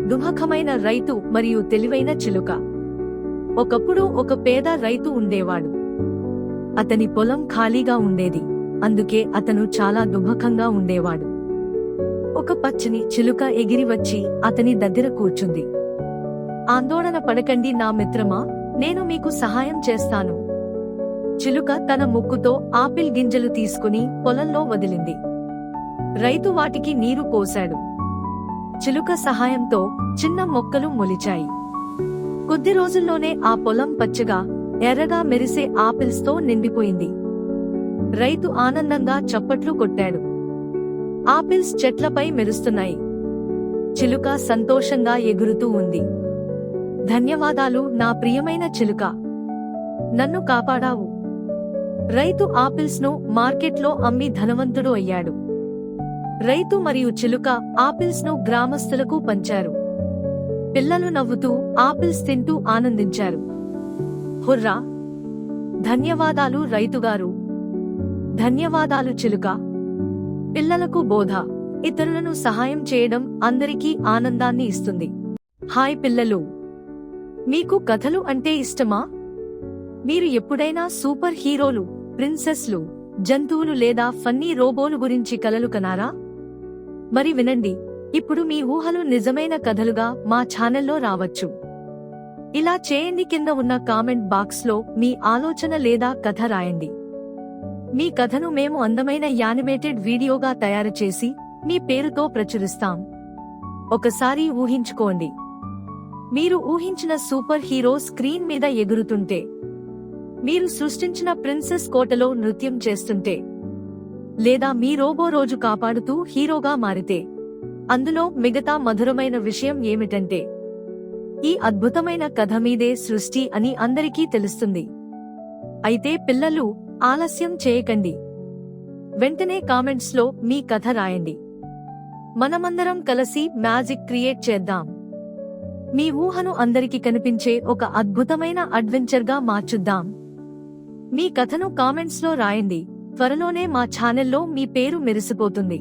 దుమఖమైన రైతు మరియు తెలివైన చిలుక. ఒకప్పుడు ఒక పేద రైతు ఉండేవాడు. అతని పొలం ఖాళీగా ఉండేది. అందుకే అతను చాలా దుమఖంగా ఉండేవాడు. ఒక పచ్చని చిలుక ఎగిరి వచ్చి అతని దగ్గర కూర్చుంది. ఆందోళన పడకండి నా మిత్రమా నేను మీకు సహాయం చేస్తాను. చిలుక తన ముక్కుతో ఆపిల్ గింజలు తీసుకుని పొలంలో వదిలింది. రైతు వాటికి నీరు పోశాడు. చిలుక సహాయంతో చిన్న మొక్కలు మొలిచాయి. కొద్ది రోజుల్లోనే ఆ పొలం పచ్చగా ఎర్రగా మెరిసే ఆపిల్స్తో నిండిపోయింది. రైతు ఆనందంగా చప్పట్లు కొట్టాడు. ఆపిల్స్ చెట్లపై మెరుస్తున్నాయి. చిలుక సంతోషంగా ఎగురుతూ ఉంది. ధన్యవాదాలు నా ప్రియమైన చిలుక. నన్ను కాపాడావు. రైతు ఆపిల్స్ను మార్కెట్లో అమ్మి ధనవంతుడు అయ్యాడు. రైతు మరియు చిలుక ఆపిల్స్ను గ్రామస్తులకు పంచారు. పిల్లలు నవ్వుతూ ఆపిల్స్ తింటూ ఆనందించారు. హుర్రా! ధన్యవాదాలు రైతుగారు. ధన్యవాదాలు చిలుక! పిల్లలకు బోధ! ఇతరులను సహాయం చేయడం అందరికీ ఆనందాన్ని ఇస్తుంది. హాయ్ పిల్లలు! మీకు కథలు అంటే ఇష్టమా? మీరు ఎప్పుడైనా సూపర్ హీరోలు ప్రిన్సెస్లు జంతువులు లేదా ఫన్నీ రోబోలు గురించి కలలు కనారా మరి వినండి ఇప్పుడు మీ ఊహలు నిజమైన కథలుగా మా ఛానల్లో రావచ్చు. ఇలా చేయండి కింద ఉన్న కామెంట్ బాక్స్లో మీ ఆలోచన లేదా కథ రాయండి. మీ కథను మేము అందమైన యానిమేటెడ్ వీడియోగా తయారు చేసి మీ పేరుతో ప్రచురిస్తాం. ఒకసారి ఊహించుకోండి. మీరు ఊహించిన సూపర్ హీరో స్క్రీన్ మీద ఎగురుతుంటే మీరు సృష్టించిన ప్రిన్సెస్ కోటలో నృత్యం చేస్తుంటే లేదా మీ రోబో రోజు కాపాడుతూ హీరోగా మారితే అందులో మిగతా మధురమైన విషయం ఏమిటంటే ఈ అద్భుతమైన కథ మీదే సృష్టి అని అందరికీ తెలుస్తుంది. అయితే పిల్లలు ఆలస్యం చేయకండి. వెంటనే కామెంట్స్లో మీ కథ రాయండి. మనమందరం కలిసి మ్యాజిక్ క్రియేట్ చేద్దాం. మీ ఊహను అందరికీ కనిపించే ఒక అద్భుతమైన అడ్వెంచర్గా మార్చుద్దాం. మీ కథను కామెంట్స్లో రాయండి. త్వరలోనే మా ఛానల్లో మీ పేరు మెరిసిపోతుంది.